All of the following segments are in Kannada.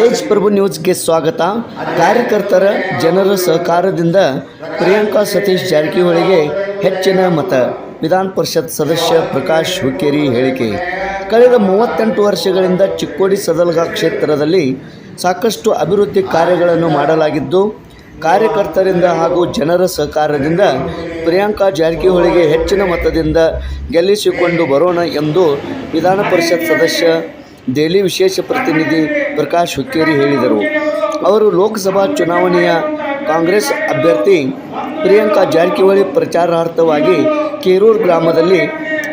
ತೇಜ್ ಪ್ರಭು ನ್ಯೂಸ್ಗೆ ಸ್ವಾಗತ. ಕಾರ್ಯಕರ್ತರ ಜನರ ಸಹಕಾರದಿಂದ ಪ್ರಿಯಾಂಕಾ ಸತೀಶ್ ಜಾರಕಿಹೊಳಿಗೆ ಹೆಚ್ಚಿನ ಮತ. ವಿಧಾನ ಪರಿಷತ್ ಸದಸ್ಯ ಪ್ರಕಾಶ್ ಹುಕ್ಕೇರಿ ಹೇಳಿಕೆ. ಕಳೆದ ಮೂವತ್ತೆಂಟು ವರ್ಷಗಳಿಂದ ಚಿಕ್ಕೋಡಿ ಸದಲಗ ಕ್ಷೇತ್ರದಲ್ಲಿ ಸಾಕಷ್ಟು ಅಭಿವೃದ್ಧಿ ಕಾರ್ಯಗಳನ್ನು ಮಾಡಲಾಗಿದ್ದು, ಕಾರ್ಯಕರ್ತರಿಂದ ಹಾಗೂ ಜನರ ಸಹಕಾರದಿಂದ ಪ್ರಿಯಾಂಕಾ ಜಾರಕಿಹೊಳಿಗೆ ಹೆಚ್ಚಿನ ಮತದಿಂದ ಗೆಲ್ಲಿಸಿಕೊಂಡು ಬರೋಣ ಎಂದು ವಿಧಾನ ಪರಿಷತ್ ಸದಸ್ಯ ದೆಹಲಿ ವಿಶೇಷ ಪ್ರತಿನಿಧಿ ಪ್ರಕಾಶ್ ಹುಕ್ಕೇರಿ ಹೇಳಿದರು. ಅವರು ಲೋಕಸಭಾ ಚುನಾವಣೆಯ ಕಾಂಗ್ರೆಸ್ ಅಭ್ಯರ್ಥಿ ಪ್ರಿಯಾಂಕಾ ಜಾರಕಿಹೊಳಿ ಪ್ರಚಾರಾರ್ಥವಾಗಿ ಕೇರೂರು ಗ್ರಾಮದಲ್ಲಿ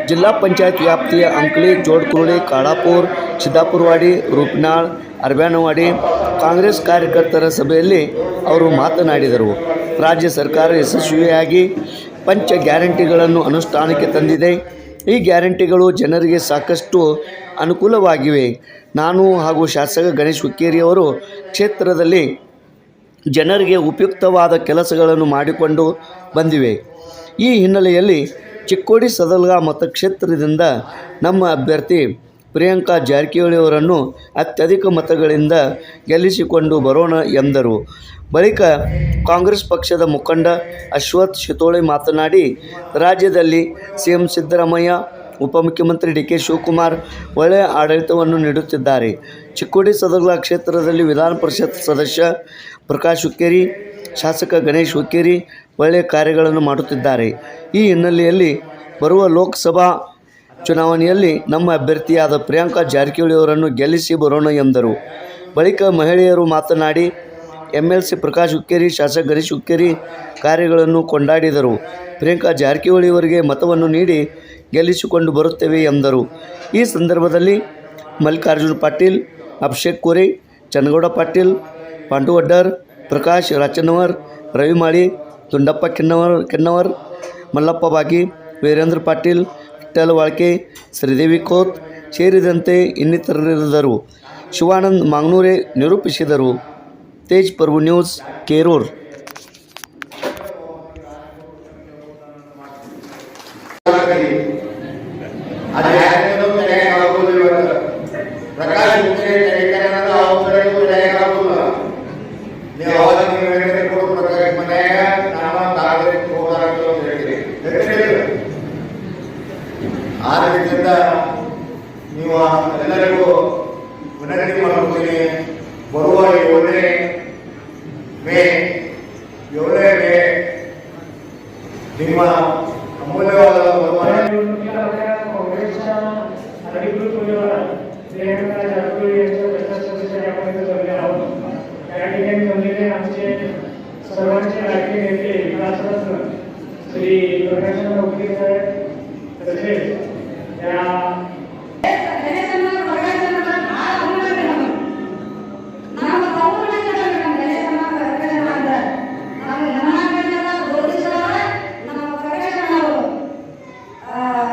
ಜಿಲ್ಲಾ ಪಂಚಾಯತ್ ವ್ಯಾಪ್ತಿಯ ಅಂಕಲಿ ಜೋಡ್ಕುರುಳಿ ಕಾಳಾಪುರ್, ಸಿದ್ದಾಪುರವಾಡಿ, ರೂಪ್ನಾಳ್ ಅರ್ಬ್ಯಾನವಾಡಿ ಕಾಂಗ್ರೆಸ್ ಕಾರ್ಯಕರ್ತರ ಸಭೆಯಲ್ಲಿ ಅವರು ಮಾತನಾಡಿದರು. ರಾಜ್ಯ ಸರ್ಕಾರ ಯಶಸ್ವಿಯಾಗಿ ಪಂಚ ಗ್ಯಾರಂಟಿಗಳನ್ನು ಅನುಷ್ಠಾನಕ್ಕೆ ತಂದಿದೆ. ಈ ಗ್ಯಾರಂಟಿಗಳು ಜನರಿಗೆ ಸಾಕಷ್ಟು ಅನುಕೂಲವಾಗಿವೆ. ನಾನು ಹಾಗೂ ಶಾಸಕ ಗಣೇಶ್ ಹುಕ್ಕೇರಿಯವರು ಕ್ಷೇತ್ರದಲ್ಲಿ ಜನರಿಗೆ ಉಪಯುಕ್ತವಾದ ಕೆಲಸಗಳನ್ನು ಮಾಡಿಕೊಂಡು ಬಂದಿವೆ. ಈ ಹಿನ್ನೆಲೆಯಲ್ಲಿ ಚಿಕ್ಕೋಡಿ ಸದಲ್ಗ ಮತಕ್ಷೇತ್ರದಿಂದ ನಮ್ಮ ಅಭ್ಯರ್ಥಿ ಪ್ರಿಯಾಂಕಾ ಜಾರಕಿಹೊಳಿಯವರನ್ನು ಅತ್ಯಧಿಕ ಮತಗಳಿಂದ ಗೆಲ್ಲಿಸಿಕೊಂಡು ಬರೋಣ ಎಂದರು. ಬಳಿಕ ಕಾಂಗ್ರೆಸ್ ಪಕ್ಷದ ಮುಖಂಡ ಅಶ್ವಥ್ ಶಿತೋಳಿ ಮಾತನಾಡಿ, ರಾಜ್ಯದಲ್ಲಿ ಸಿ ಎಂ ಸಿದ್ದರಾಮಯ್ಯ, ಉಪಮುಖ್ಯಮಂತ್ರಿ ಡಿ ಕೆ ಶಿವಕುಮಾರ್ ಒಳ್ಳೆಯ ಆಡಳಿತವನ್ನು ನೀಡುತ್ತಿದ್ದಾರೆ. ಚಿಕ್ಕೋಡಿ ಸದಗಲ ಕ್ಷೇತ್ರದಲ್ಲಿ ವಿಧಾನ ಪರಿಷತ್ ಸದಸ್ಯ ಪ್ರಕಾಶ್ ಹುಕ್ಕೇರಿ, ಶಾಸಕ ಗಣೇಶ್ ಹುಕ್ಕೇರಿ ಒಳ್ಳೆಯ ಕಾರ್ಯಗಳನ್ನು ಮಾಡುತ್ತಿದ್ದಾರೆ. ಈ ಹಿನ್ನೆಲೆಯಲ್ಲಿ ಬರುವ ಲೋಕಸಭಾ ಚುನಾವಣೆಯಲ್ಲಿ ನಮ್ಮ ಅಭ್ಯರ್ಥಿಯಾದ ಪ್ರಿಯಾಂಕಾ ಜಾರಕಿಹೊಳಿಯವರನ್ನು ಗೆಲ್ಲಿಸಿ ಬರೋಣ ಎಂದರು. ಬಳಿಕ ಮಹಿಳೆಯರು ಮಾತನಾಡಿ M L C Prakash Hukkeri, ಶಾಸಕ ಗಣೇಶ್ ಹುಕ್ಕೇರಿ ಕಾರ್ಯಗಳನ್ನು ಕೊಂಡಾಡಿದರು. ಪ್ರಿಯಾಂಕಾ ಜಾರಕಿಹೊಳಿಯವರಿಗೆ ಮತವನ್ನು ನೀಡಿ ಗೆಲ್ಲಿಸಿಕೊಂಡು ಬರುತ್ತೇವೆ ಎಂದರು. ಈ ಸಂದರ್ಭದಲ್ಲಿ ಮಲ್ಲಿಕಾರ್ಜುನ್ ಪಾಟೀಲ್, ಅಭಿಷೇಕ್ ಕೋರಿ, ಚನ್ನಗೌಡ ಪಾಟೀಲ್, ಪಾಂಡುವಡ್ಡರ್, ಪ್ರಕಾಶ್ ರಾಚನವರ್ ರವಿಮಾಳಿ, ದುಂಡಪ್ಪ ಕೆನ್ನವರ್ ಕೆನ್ನವರ್, ಮಲ್ಲಪ್ಪ ಬಾಗಿ, ವೀರೇಂದ್ರ ಪಾಟೀಲ್ ವಿಠ್ಠಲ್ ವಾಳ್ಕೆ ಶ್ರೀದೇವಿ ಖೋತ್ ಸೇರಿದಂತೆ ಇನ್ನಿತರರಿದ್ದರು ಶಿವಾನಂದ್ ಮಾಂಗ್ನೂರೆ ನಿರೂಪಿಸಿದರು ತೇಜ್ ಪ್ರಭು ನ್ಯೂಸ್ ಕೇರೂರ್ ಅದು ಯಾರಿಗೂ ತಲೆಗೆ ಆಗೋದಿಲ್ಲ ಇವತ್ತು ಪ್ರಕಾಶ್ ಮುಖ್ಯ ಆ ರೀತಿಯಿಂದ ನೀವು ಎಲ್ಲರಿಗೂ ವಿನಂತಿ ಮಾಡುತ್ತೀನಿ ಬರುವ ಏಳನೇ ಮೇ ಏಳನೇ ಮೇ ನಿಮ್ಮ ಅಮೂಲ್ಯವಾದ ಬಹುಮಾನ निवडणुकीला आपल्या काँग्रेसच्या अधिकृत उमेदवार प्रियंका जारकिहोळी यांच्या प्रचार सभेसाठी आपण इथे जमले आहोत या ठिकाणी जमलेले आमचे सर्वांचे लाडके नेते विकासरत्न श्री प्रकाशराव उके साहेब down.